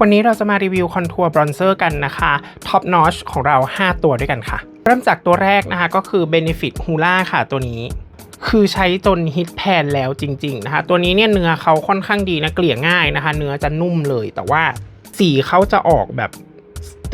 วันนี้เราจะมารีวิวคอนทัวร์บรอนเซอร์กันนะคะท็อปนอชของเรา 5 ตัวด้วยกันค่ะ เริ่มจากตัวแรกนะคะก็คือ Benefit Hula ค่ะตัวนี้คือใช้จนฮิตแพนแล้วจริง ๆ นะคะ ตัวนี้เนี่ยเนื้อเขาค่อนข้างดีนะ เกลี่ยง่ายนะคะ เนื้อจะนุ่มเลย แต่ว่าสีเขาจะออกแบบ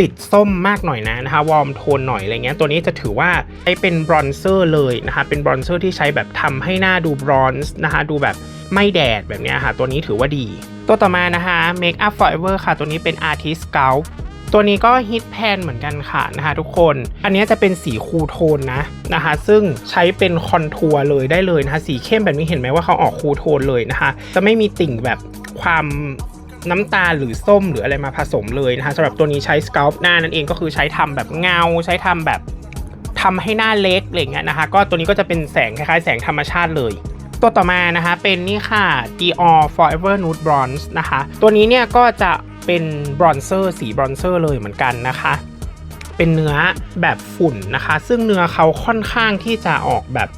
ติดส้มมากหน่อยนะนะคะ วอร์มโทนหน่อยอะไรเงี้ย ตัวนี้จะถือว่าใช้เป็นบรอนเซอร์เลยนะคะ เป็นบรอนเซอร์ที่ใช้แบบทำให้หน้าดูบรอนซ์นะคะ ดูแบบไม่แดดแบบเนี้ยค่ะ ตัวนี้ถือว่าดี ตัวต่อมานะคะ Make Up Forever ค่ะ ตัวนี้เป็น Artist Sculpt ตัวนี้ก็ฮิตแพนเหมือนกันค่ะนะคะทุกคน อันนี้จะเป็นสีคูโทนนะนะคะซึ่งใช้เป็นคอนทัวร์เลยได้เลยนะคะสีเข้มแบบนี้เห็นไหมว่าเขาออกคูโทนเลยนะคะจะไม่มีติ่งแบบความน้ำตาหรือส้มหรืออะไรมาผสมเลยนะคะสำหรับตัวนี้ใช้ส c า l p หน้านั่นเองก็คือใช้ทำแบบเงา ใช้ทำแบบทำให้หน้าเล็กอะไรเงี้ยนะคะ ก็ตัวนี้ก็จะเป็นแสงคล้ายๆ แสงธรรมชาติเลย ตัวต่อมานะคะเป็นนี่ค่ะ Dior Forever Nude Bronze นะคะ ตัวนี้เนี่ยก็จะเป็นบรอนเซอร์สีบรอนเซอร์เลยเหมือนกันนะคะ เป็นเนื้อแบบฝุ่นนะคะ ซึ่งเนื้อเขาค่อนข้างที่จะออกแบบ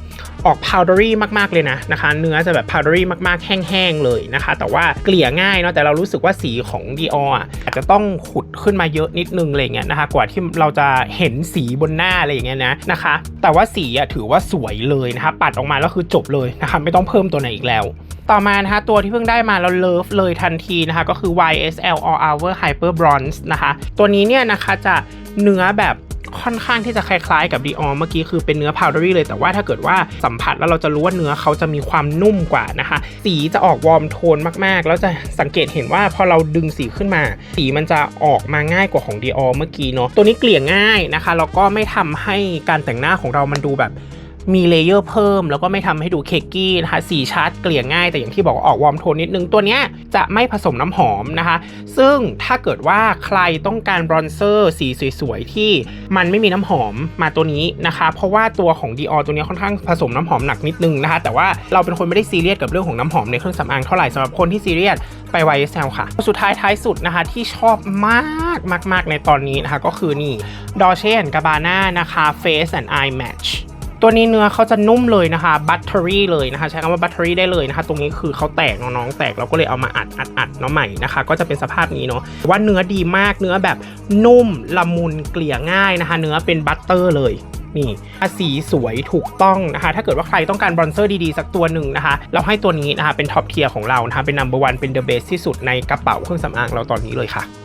ออก powdery มาก ๆ เลยนะนะคะ เนื้อจะแบบ powdery มาก ๆ แห้ง ๆ เลยนะคะ แต่ว่าเกลี่ยง่ายเนาะแต่เรารู้สึกว่าสีของ Dior อะอาจจะต้องขุดขึ้นมาเยอะนิดนึงอะไรเงี้ยนะคะ กว่าที่เราจะเห็นสีบนหน้าอะไรอย่างเงี้ยนะนะคะ แต่ว่าสีอะถือว่าสวยเลยนะคะ ปัดออกมาแล้วคือจบเลยนะคะไม่ต้องเพิ่มตัวไหนอีกแล้วต่อมานะคะตัวที่เพิ่งได้มาแล้วเลิฟเลยทันทีนะคะก็คือ YSL All Hour Hyper Bronze นะคะ ตัวนี้เนี่ยนะคะจะเนื้อแบบ ค่อนข้างที่จะคล้ายๆกับดีออลเมื่อกี้คือเป็นเนื้อพาวเดอรี่เลย แต่ว่าถ้าเกิดว่าสัมผัสแล้วเราจะรู้ว่าเนื้อเขาจะมีความนุ่มกว่านะคะ สีจะออกวอร์มโทนมากๆ แล้วจะสังเกตเห็นว่าพอเราดึงสีขึ้นมา สีมันจะออกมาง่ายกว่าของดีออลเมื่อกี้เนาะตัวนี้เกลี่ยง่ายนะคะแล้วก็ไม่ทำให้การแต่งหน้าของเรามันดูแบบ มีเลเยอร์เพิ่ม แล้วก็ไม่ทำให้ดูเคกกี้นะคะสีชัดเกลี่ยง่ายแต่อย่างที่บอกออกวอร์มโทนนิดนึง ตัวเนี้ยจะไม่ผสมน้ำหอมนะคะ ซึ่งถ้าเกิดว่าใครต้องการบรอนเซอร์สีสวยๆ ที่มันไม่มีน้ำหอมมาตัวนี้นะคะ เพราะว่าตัวของ Dior ตัวนี้ค่อนข้างผสมน้ำหอมหนักนิดนึงนะคะ แต่ว่าเราเป็นคนไม่ได้ซีเรียสกับเรื่องของน้ำหอมในเครื่องสำอางเท่าไหร่สำหรับคนที่ซีเรียสไป YSL ค่ะ สุดท้ายท้ายสุดนะคะ ที่ชอบมากมากๆในตอนนี้นะคะ ก็คือนี่ Dolce Gabbana นะคะ Face and Eye Match ตัวนี้เนื้อเขาจะนุ่มเลยนะคะบัตเตอรี่เลยนะคะ ใช้คำว่าบัตเตอรี่ได้เลยนะคะ ตรงนี้คือเขาแตกน้องๆแตกเราก็เลยเอามาอัดอัดอัดเนาะใหม่นะคะ ก็จะเป็นสภาพนี้เนาะว่าเนื้อดีมากเนื้อแบบนุ่มละมุนเกลี่ยง่ายนะคะ เนื้อเป็นบัตเตอร์เลยนี่สีสวยถูกต้องนะคะ ถ้าเกิดว่าใครต้องการบรอนเซอร์ดีๆ สักตัวหนึ่งนะคะ เราให้ตัวนี้นะคะ เป็นท็อปเทียร์ของเรานะคะ เป็นนัมเบอร์วันเป็นเดอะเบสที่สุดในกระเป๋าเครื่องสำอางเราตอนนี้เลยค่ะ